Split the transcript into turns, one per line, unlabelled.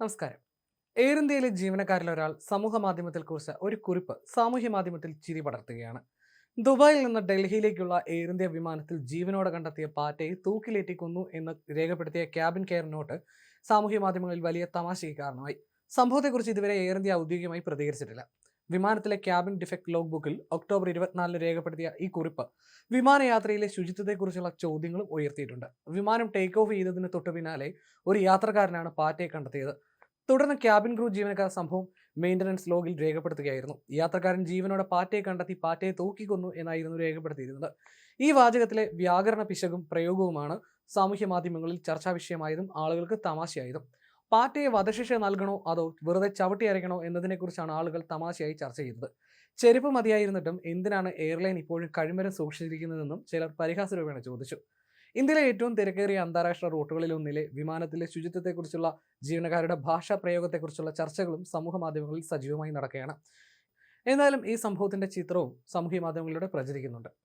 നമസ്കാരം. എയർ ഇന്ത്യയിലെ ജീവനക്കാരിൽ ഒരാൾ സമൂഹ മാധ്യമത്തിൽ കുറിച്ച ഒരു കുറിപ്പ് സാമൂഹ്യ മാധ്യമത്തിൽ ചിരി പടർത്തുകയാണ്. ദുബായിൽ നിന്ന് ഡൽഹിയിലേക്കുള്ള എയർ ഇന്ത്യ വിമാനത്തിൽ ജീവനോടെ കണ്ടെത്തിയ പാറ്റയെ തൂക്കിലേറ്റി കൊന്നു എന്ന് രേഖപ്പെടുത്തിയ ക്യാബിൻ കെയർ നോട്ട് സാമൂഹ്യ മാധ്യമങ്ങളിൽ വലിയ തമാശയ്ക്ക് കാരണമായി. സംഭവത്തെക്കുറിച്ച് ഇതുവരെ എയർ ഇന്ത്യ ഔദ്യോഗികമായി പ്രതികരിച്ചിട്ടില്ല. വിമാനത്തിലെ ക്യാബിൻ ഡിഫക്ട് ലോഗ് ബുക്കിൽ ഒക്ടോബർ ഇരുപത്തിനാലിന് രേഖപ്പെടുത്തിയ ഈ കുറിപ്പ് വിമാനയാത്രയിലെ ശുചിത്വത്തെക്കുറിച്ചുള്ള ചോദ്യങ്ങളും ഉയർത്തിയിട്ടുണ്ട്. വിമാനം ടേക്ക് ഓഫ് ചെയ്തതിന് തൊട്ടു പിന്നാലെ ഒരു യാത്രക്കാരനാണ് പാറ്റയെ കണ്ടെത്തിയത്. തുടർന്ന് ക്യാബിൻ ക്രൂ ജീവനക്കാർ സംഭവം മെയിന്റനൻസ് ലോഗിൽ രേഖപ്പെടുത്തുകയായിരുന്നു. യാത്രക്കാരൻ ജീവനോടെ പാറ്റയെ കണ്ടെത്തി പാറ്റയെ തൂക്കിക്കൊന്നു എന്നായിരുന്നു രേഖപ്പെടുത്തിയിരുന്നത്. ഈ വാചകത്തിലെ വ്യാകരണ പിശകും പ്രയോഗവുമാണ് സാമൂഹ്യ മാധ്യമങ്ങളിൽ ചർച്ചാ വിഷയമായതും ആളുകൾക്ക് തമാശയായതും. പാറ്റയെ വധശിക്ഷ നൽകണോ? അതോ വെറുതെ ചവിട്ടി അരയ്ക്കണോ? എന്നതിനെക്കുറിച്ചാണ് ആളുകൾ തമാശയായി ചർച്ച ചെയ്തത്. ചെരുപ്പ് മതിയായിരുന്നിട്ടും എന്തിനാണ് എയർലൈൻ ഇപ്പോഴും കഴിമരം സൂക്ഷിച്ചിരിക്കുന്നതെന്നും ചിലർ പരിഹാസരൂപേണ ചോദിച്ചു. ഇന്ത്യയിലെ ഏറ്റവും തിരക്കേറിയ അന്താരാഷ്ട്ര റൂട്ടുകളിലൊന്നിലെ വിമാനത്തിലെ ശുചിത്വത്തെക്കുറിച്ചുള്ള ജീവനക്കാരുടെ ഭാഷാ പ്രയോഗത്തെക്കുറിച്ചുള്ള ചർച്ചകളും സമൂഹ മാധ്യമങ്ങളിൽ സജീവമായി നടക്കുകയാണ്. എന്നാലും ഈ സംഭവത്തിന്റെ ചിത്രവും സാമൂഹ്യ മാധ്യമങ്ങളിലൂടെ പ്രചരിക്കുന്നുണ്ട്.